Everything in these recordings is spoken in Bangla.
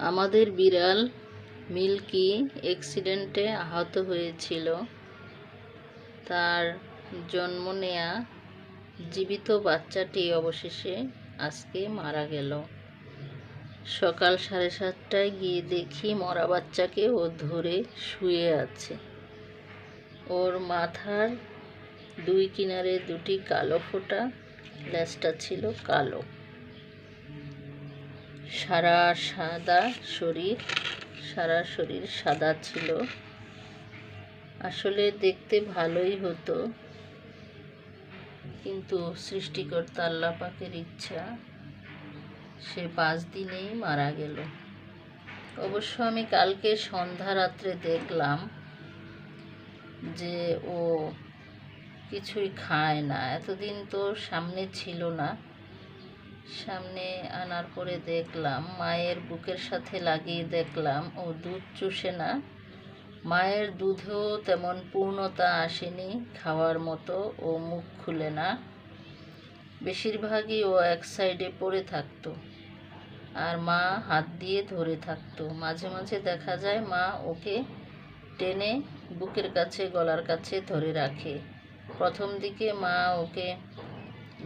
আমাদের বিড়াল মিল্কি অ্যাক্সিডেন্টে আহত হয়েছিল। তার জন্ম নেয়া জীবিত বাচ্চাটি অবশেষে আজকে মারা গেল। সকাল সাড়ে সাতটায় গিয়ে দেখি মরা বাচ্চাকে ও ধরে শুয়ে আছে। ওর মাথার দুই কিনারে দুটি কালো ফোঁটা লেজটা ছিল কালো। সারা সাদা শরীর, সারা শরীর সাদা ছিল। আসলে দেখতে ভালোই হতো। কিন্তু সৃষ্টিকর্তা আল্লাহ পাকের ইচ্ছা, সে পাঁচ দিনেই মারা গেল। অবশ্য আমি কালকে সন্ধ্যা রাত্রে দেখলাম যে ও কিছুই খায় না। এতদিন তো সামনে ছিল না। সামনে আনার পরে দেখলাম, মায়ের বুকের সাথে লাগিয়ে দেখলাম, ও দুধ চুষে না। মায়ের দুধেও তেমন পূর্ণতা আসেনি খাওয়ার মতো, ও মুখ খুলে না। বেশিরভাগই ও এক সাইডে পড়ে থাকতো আর মা হাত দিয়ে ধরে থাকতো। মাঝে মাঝে দেখা যায় মা ওকে টেনে বুকের কাছে, গলার কাছে ধরে রাখে। প্রথম দিকে মা ওকে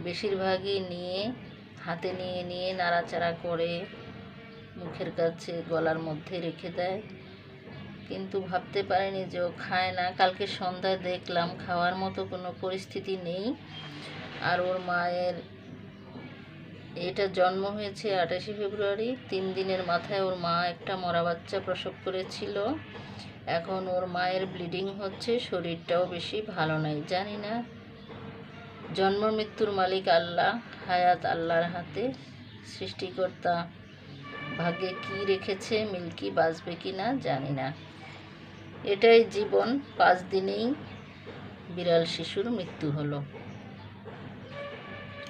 বেশিরভাগই নিয়ে হাতে নিয়ে নিয়ে নাড়াচাড়া করে মুখের কাছে, গলার মধ্যে রেখে দেয়। কিন্তু ভাবতে পারিনি যে ও খায় না। কালকে সন্ধ্যায় দেখলাম, খাওয়ার মতো কোনো পরিস্থিতি নেই। আর ওর মায়ের, এটা জন্ম হয়েছে আঠাশে ফেব্রুয়ারি। তিন দিনের মাথায় ওর মা একটা মরা বাচ্চা প্রসব করেছিল। এখন ওর মায়ের ব্লিডিং হচ্ছে, শরীরটাও বেশি ভালো নাই, জানি না। জন্ম মৃত্যুর মালিক আল্লাহ। হায়াত আল্লাহর হাতে সৃষ্টিকর্তা ভাগ্যে কি রেখেছে, মিল্কি বাঁচবে কি না জানি না। এটাই জীবন, পাঁচ দিনেই বিড়াল শিশুর মৃত্যু হলো।